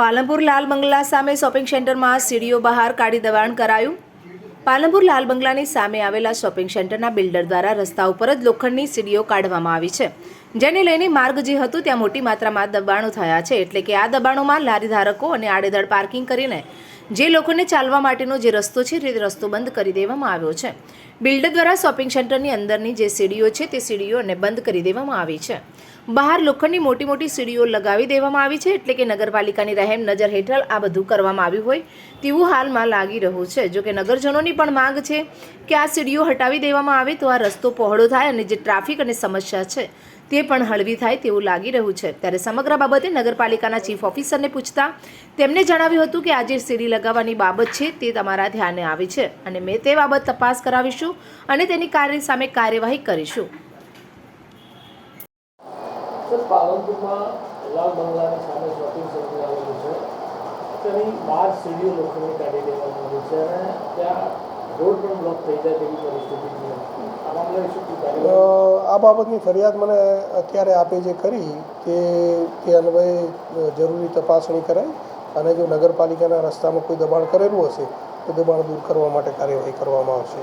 પાલનપુર લાલ બંગલા સામે શોપિંગ સેન્ટરમાં સીડીઓ બહાર કાઢી દબાણ કરાયું. પાલનપુર લાલ બંગલાની સામે આવેલા શોપિંગ સેન્ટરના બિલ્ડર દ્વારા રસ્તા ઉપર જ લોખંડની સીડીઓ કાઢવામાં આવી છે. જેને લઈને માર્ગ જે હતું ત્યાં મોટી માત્રામાં દબાણો થયા છે. એટલે કે આ દબાણોમાં લારી ધારકો અને આડેધડ પાર્કિંગ કરીને જે લોકોને ચાલવા માટેનો જે રસ્તો છે તે રસ્તો બંધ કરી દેવામાં આવ્યો છે. બિલ્ડર દ્વારા શોપિંગ સેન્ટરની અંદરની જે સીડીઓ છે તે સીડીઓને બંધ કરી દેવામાં આવી છે. બહાર લોખંડની મોટી મોટી સીડીઓ લગાવી દેવામાં આવી છે એટલે કે નગરપાલિકાની રહેમ નજર હેઠળ આ બધું કરવામાં આવ્યું હોય તેવું હાલમાં લાગી રહ્યું છે. જો કે નગરજનોની પણ માંગ છે કે આ સીડીઓ હટાવી દેવામાં આવે તો આ રસ્તો પહોળો થાય અને જે ટ્રાફિક અને સમસ્યા છે તે પણ હળવી થાય તેવું લાગી રહ્યું છે. ત્યારે સમગ્ર બાબતે નગરપાલિકાના ચીફ ઓફિસરને પૂછતા તેમણે જણાવ્યું હતું કે આજે સીડી લગાવવાની બાબત છે તે તમારા ધ્યાને આવી છે અને મેં તે બાબત તપાસ કરાવીશું અને તેની કાર્ય સામે કાર્યવાહી કરીશું. સર પાલનપુરમાં લાલ બંગલાની સામે શોપિંગ સેન્ટર આવેલું છે. તેની બાર સીડીઓ લોકોને કાઢી દેવામાં આવી છે અને ત્યાં રોડ પણ બ્લોક થઈ જાય તેવી પરિસ્થિતિ છે. આ બાબતની ફરિયાદ મને અત્યારે આપે જે કરી કે તે અન્વયે જરૂરી તપાસણી કરાય અને જો નગરપાલિકાના રસ્તામાં કોઈ દબાણ કરેલું હશે તો દબાણ દૂર કરવા માટે કાર્યવાહી કરવામાં આવશે.